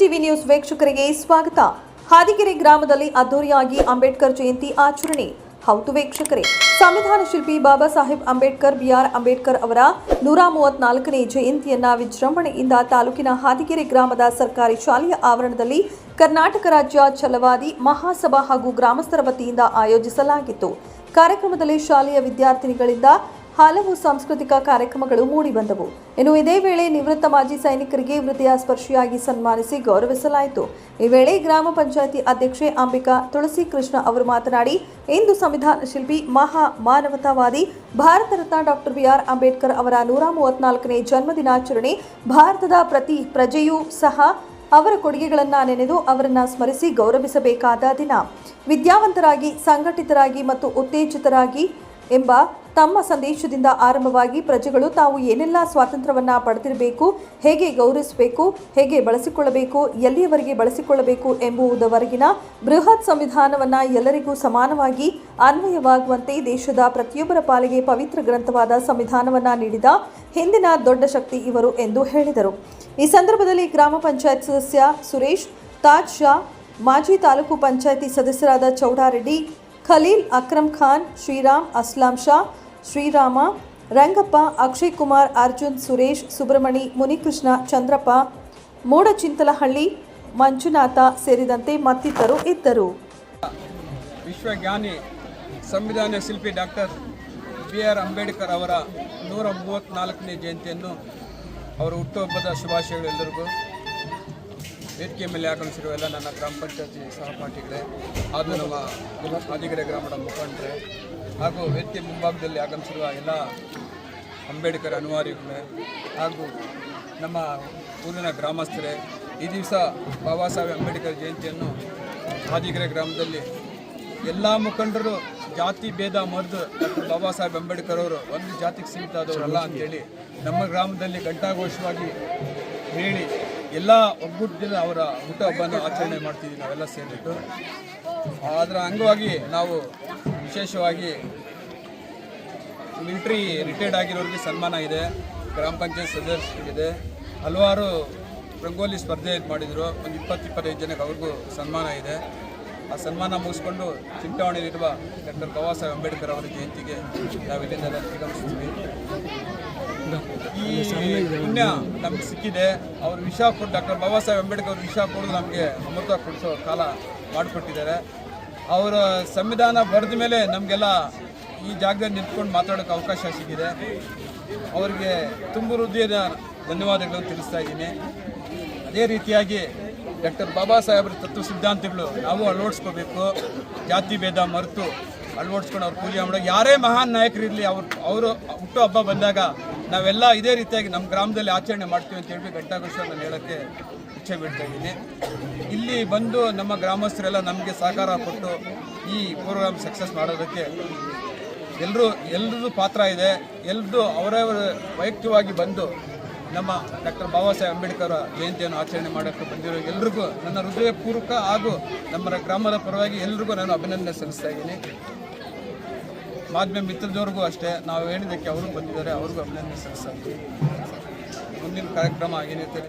TV news ವೀಕ್ಷಕರಿಗೆ ಸ್ವಾಗತ. ಹಾದಿಗೆರೆ ಗ್ರಾಮದಲ್ಲಿ ಅದ್ದೂರಿಯಾಗಿ ಅಂಬೇಡ್ಕರ್ ಜಯಂತಿ ಆಚರಣೆ. ಹೌದು ವೀಕ್ಷಕರೇ, ಸಂವಿಧಾನ ಶಿಲ್ಪಿ ಬಾಬಾ ಸಾಹೇಬ್ ಅಂಬೇಡ್ಕರ್, ಬಿಆರ್ ಅಂಬೇಡ್ಕರ್ ಅವರ ನೂರ ಮೂವತ್ನಾಲ್ಕನೇ ಜಯಂತಿಯನ್ನ ವಿಜೃಂಭಣೆಯಿಂದ ತಾಲೂಕಿನ ಹಾದಿಗೆರೆ ಗ್ರಾಮದ ಸರ್ಕಾರಿ ಶಾಲೆಯ ಆವರಣದಲ್ಲಿ ಕರ್ನಾಟಕ ರಾಜ್ಯ ಛಲವಾದಿ ಮಹಾಸಭಾ ಹಾಗೂ ಗ್ರಾಮಸ್ಥರ ವತಿಯಿಂದ ಆಯೋಜಿಸಲಾಗಿತ್ತು. ಕಾರ್ಯಕ್ರಮದಲ್ಲಿ ಶಾಲೆಯ ವಿದ್ಯಾರ್ಥಿನಿಗಳಿಂದ ಹಲವು ಸಾಂಸ್ಕೃತಿಕ ಕಾರ್ಯಕ್ರಮಗಳು ಮೂಡಿಬಂದವು ಇನ್ನು ಇದೇ ವೇಳೆ ನಿವೃತ್ತ ಮಾಜಿ ಸೈನಿಕರಿಗೆ ಹೃದಯ ಸ್ಪರ್ಶಿಯಾಗಿ ಸನ್ಮಾನಿಸಿ ಗೌರವಿಸಲಾಯಿತು. ಈ ವೇಳೆ ಗ್ರಾಮ ಪಂಚಾಯತಿ ಅಧ್ಯಕ್ಷೆ ಅಂಬಿಕಾ ತುಳಸಿ ಕೃಷ್ಣ ಅವರು ಮಾತನಾಡಿ ಇಂದು ಸಂವಿಧಾನ ಶಿಲ್ಪಿ, ಮಹಾ ಮಾನವತಾವಾದಿ, Bharat Ratna doctor B R. Ambedkar ಅವರ ನೂರ ಮೂವತ್ನಾಲ್ಕನೇ ಜನ್ಮದಿನಾಚರಣೆ, ಭಾರತದ ಪ್ರತಿ ಪ್ರಜೆಯೂ ಸಹ ಅವರ ಕೊಡುಗೆಗಳನ್ನು ನೆನೆದು ಅವರನ್ನು ಸ್ಮರಿಸಿ ಗೌರವಿಸಬೇಕಾದ ದಿನ. ವಿದ್ಯಾವಂತರಾಗಿ, ಸಂಘಟಿತರಾಗಿ ಮತ್ತು ಉತ್ತೇಜಿತರಾಗಿ ಎಂಬ ತಮ್ಮ ಸಂದೇಶದಿಂದ ಆರಂಭವಾಗಿ ಪ್ರಜೆಗಳು ತಾವು ಏನೆಲ್ಲ ಸ್ವಾತಂತ್ರ್ಯವನ್ನ ಪಡೆದಿರಬೇಕು, ಹೇಗೆ ಗೌರವಿಸಬೇಕು, ಹೇಗೆ ಬಳಸಿಕೊಳ್ಳಬೇಕು, ಎಲ್ಲಿಯವರೆಗೆ ಬಳಸಿಕೊಳ್ಳಬೇಕು ಎಂಬುದವರೆಗಿನ ಬೃಹತ್ ಸಂವಿಧಾನವನ್ನ ಎಲ್ಲರಿಗೂ ಸಮಾನವಾಗಿ ಅನ್ವಯವಾಗುವಂತೆ ದೇಶದ ಪ್ರತಿಯೊಬ್ಬರ ಪಾಲಿಗೆ ಪವಿತ್ರ ಗ್ರಂಥವಾದ ಸಂವಿಧಾನವನ್ನ ನೀಡಿದ ಹಿಂದಿನ ದೊಡ್ಡ ಶಕ್ತಿ ಇವರು ಎಂದು ಹೇಳಿದರು. ಈ ಸಂದರ್ಭದಲ್ಲಿ ಗ್ರಾಮ ಪಂಚಾಯತ್ ಸದಸ್ಯ ಸುರೇಶ್, ತಾಜ್ ಶಾ, ಮಾಜಿ ತಾಲೂಕು ಪಂಚಾಯತಿ ಸದಸ್ಯರಾದ ಚೌಡಾರೆಡ್ಡಿ ಖಲೀಲ್ ಅಕ್ರಮ್ ಖಾನ್, ಶ್ರೀರಾಮ್ ಅಸ್ಲಾಂ ಶಾ, ಶ್ರೀರಾಮ, ರಂಗಪ್ಪ, ಅಕ್ಷಯ್ ಕುಮಾರ್, ಅರ್ಜುನ್, ಸುರೇಶ್ ಸುಬ್ರಮಣಿ ಮುನಿಕೃಷ್ಣ, ಚಂದ್ರಪ್ಪ, ಮೂಡಚಿಂತಲಹಳ್ಳಿ, ಮಂಜುನಾಥ ಸೇರಿದಂತೆ ಮತ್ತಿತರರು ಇದ್ದರು. ವಿಶ್ವಜ್ಞಾನಿ ಸಂವಿಧಾನ ಶಿಲ್ಪಿ ಡಾಕ್ಟರ್ ಬಿ ಆರ್ ಅಂಬೇಡ್ಕರ್ ಅವರ ನೂರ ಮೂವತ್ತ್ನಾಲ್ಕನೇ ಜಯಂತಿಯನ್ನು ಅವರ ಹುಟ್ಟುಹಬ್ಬದ ಶುಭಾಶಯಗಳು ಎಲ್ಲರಿಗೂ ವೇದಿಕೆ ಮೇಲೆ ಆಗಮಿಸಿರುವ ಎಲ್ಲ ನನ್ನ ಗ್ರಾಮ ಪಂಚಾಯತಿ ಸಹಪಾಠಿಗಳೇ, ಹಾಗೂ ನಮ್ಮ ಹಾದಿಗೆರೆ ಗ್ರಾಮದ ಮುಖಂಡರೇ, ಹಾಗೂ ವೇದಿಕೆ ಮುಂಭಾಗದಲ್ಲಿ ಆಗಮಿಸಿರುವ ಎಲ್ಲ ಅಂಬೇಡ್ಕರ್ ಅನಿವಾರ್ಯಗಳೇ ಹಾಗೂ ನಮ್ಮ ಊರಿನ ಗ್ರಾಮಸ್ಥರೇ, ಈ ದಿವಸ ಬಾಬಾ ಸಾಹೇಬ್ ಅಂಬೇಡ್ಕರ್ ಜಯಂತಿಯನ್ನು ಹಾದಿಗೆರೆ ಗ್ರಾಮದಲ್ಲಿ ಎಲ್ಲ ಮುಖಂಡರು ಜಾತಿ ಭೇದ ಮರೆದು ಬಾಬಾ ಸಾಹೇಬ್ ಅಂಬೇಡ್ಕರ್ ಅವರು ಒಂದು ಜಾತಿಗೆ ಸೀಮಿತ ಆದವರಲ್ಲ ಅಂತೇಳಿ ನಮ್ಮ ಗ್ರಾಮದಲ್ಲಿ ಘಂಟಾಘೋಷವಾಗಿ ಹೇಳಿ ಎಲ್ಲ ಒಗ್ಗೂಟದಿಂದ ಅವರ ಹುಟ್ಟುಹಬ್ಬನ ಆಚರಣೆ ಮಾಡ್ತೀವಿ ನಾವೆಲ್ಲ ಸೇರಿಬಿಟ್ಟು. ಅದರ ಅಂಗವಾಗಿ ನಾವು ವಿಶೇಷವಾಗಿ ಮಿಲಿಟ್ರಿ ರಿಟೈರ್ಡ್ ಆಗಿರೋರಿಗೆ ಸನ್ಮಾನ ಇದೆ, ಗ್ರಾಮ ಪಂಚಾಯತ್ ಸದಸ್ಯರಿಗಿದೆ. ಹಲವಾರು ರಂಗೋಲಿ ಸ್ಪರ್ಧೆ ಮಾಡಿದರು. ಒಂದು ಇಪ್ಪತ್ತು, ಇಪ್ಪತ್ತೈದು ಜನಕ್ಕೆ ಅವ್ರಿಗೂ ಸನ್ಮಾನ ಇದೆ. ಆ ಸನ್ಮಾನ ಮುಗಿಸ್ಕೊಂಡು ಚಿಂತಾವಣೆಯಲ್ಲಿರುವ ಡಾಕ್ಟರ್ ಬಾಬಾ ಸಾಹೇಬ್ ಅಂಬೇಡ್ಕರ್ ಅವರ ಜಯಂತಿಗೆ ನಾವು ಇಲ್ಲಿಂದ ಪುಣ್ಯ ನಮ್ಗೆ ಸಿಕ್ಕಿದೆ. ಅವರು ವಿಷ ಕೊಟ್ಟು ಡಾಕ್ಟರ್ ಬಾಬಾ ಸಾಹೇಬ್ ಅಂಬೇಡ್ಕರ್ ಅವ್ರ ವಿಷ ಕೊಡೋದು ನಮಗೆ ಅಮೃತ ಕೊಡಿಸೋ ಕಾಲ ಮಾಡಿಕೊಟ್ಟಿದ್ದಾರೆ. ಅವರ ಸಂವಿಧಾನ ಬರೆದ ಮೇಲೆ ನಮಗೆಲ್ಲ ಈ ಜಾಗದಲ್ಲಿ ನಿಂತ್ಕೊಂಡು ಮಾತಾಡೋಕ್ಕೆ ಅವಕಾಶ ಸಿಕ್ಕಿದೆ. ಅವರಿಗೆ ತುಂಬ ಹೃದಯದ ಧನ್ಯವಾದಗಳು ತಿಳಿಸ್ತಾ ಇದ್ದೀನಿ. ಅದೇ ರೀತಿಯಾಗಿ ಡಾಕ್ಟರ್ ಬಾಬಾ ಸಾಹೇಬ್ರ ತತ್ವ ಸಿದ್ಧಾಂತಗಳು ನಾವು ಅಳವಡಿಸ್ಕೋಬೇಕು. ಜಾತಿ ಭೇದ ಮರೆತು ಅಳವಡಿಸ್ಕೊಂಡು ಅವ್ರು ಪೂಜೆ ಮಾಡೋ ಯಾರೇ ಮಹಾನ್ ನಾಯಕರಿರಲಿ, ಅವ್ರು ಅವರು ಹುಟ್ಟು ಹಬ್ಬ ಬಂದಾಗ ನಾವೆಲ್ಲ ಇದೇ ರೀತಿಯಾಗಿ ನಮ್ಮ ಗ್ರಾಮದಲ್ಲಿ ಆಚರಣೆ ಮಾಡ್ತೀವಿ ಅಂತ ಹೇಳಿ ಘಂಟಾಘೋಷ ನಾನು ಹೇಳೋಕ್ಕೆ ಇಚ್ಛೆ ಬಿಡ್ತಾ ಇದ್ದೀನಿ. ಇಲ್ಲಿ ಬಂದು ನಮ್ಮ ಗ್ರಾಮಸ್ಥರೆಲ್ಲ ನಮಗೆ ಸಹಕಾರ ಕೊಟ್ಟು ಈ ಪ್ರೋಗ್ರಾಮ್ ಸಕ್ಸಸ್ ಮಾಡೋದಕ್ಕೆ ಎಲ್ಲರೂ ಎಲ್ಲರದ್ದು ಪಾತ್ರ ಇದೆ. ಎಲ್ಲರದ್ದು ಅವರವರ ವೈಯಕ್ತಿಕವಾಗಿ ಬಂದು ನಮ್ಮ ಡಾಕ್ಟರ್ ಬಾಬಾ ಸಾಹೇಬ್ ಅಂಬೇಡ್ಕರ್ ಜಯಂತಿಯನ್ನು ಆಚರಣೆ ಮಾಡೋಕ್ಕೆ ಬಂದಿರೋ ಎಲ್ರಿಗೂ ನನ್ನ ಹೃದಯಪೂರ್ವಕ ಹಾಗೂ ನಮ್ಮ ಗ್ರಾಮದ ಪರವಾಗಿ ಎಲ್ರಿಗೂ ನಾನು ಅಭಿನಂದನೆ ಸಲ್ಲಿಸ್ತಾ ಇದ್ದೀನಿ. ಮಾಧ್ಯಮ ಮಿತ್ರದವ್ರಿಗೂ ಅಷ್ಟೇ ನಾವು ಹೇಳಿದ್ದಕ್ಕೆ ಅವರು ಬಂದಿದ್ದಾರೆ ಅವ್ರಿಗೂ ಅಭಿನಂದನೆ ಸಲ್ಲಿಸ್ತಾ ಇದ್ದೀನಿ ಮುಂದಿನ ಕಾರ್ಯಕ್ರಮ ಏನಿರ್ತದೆ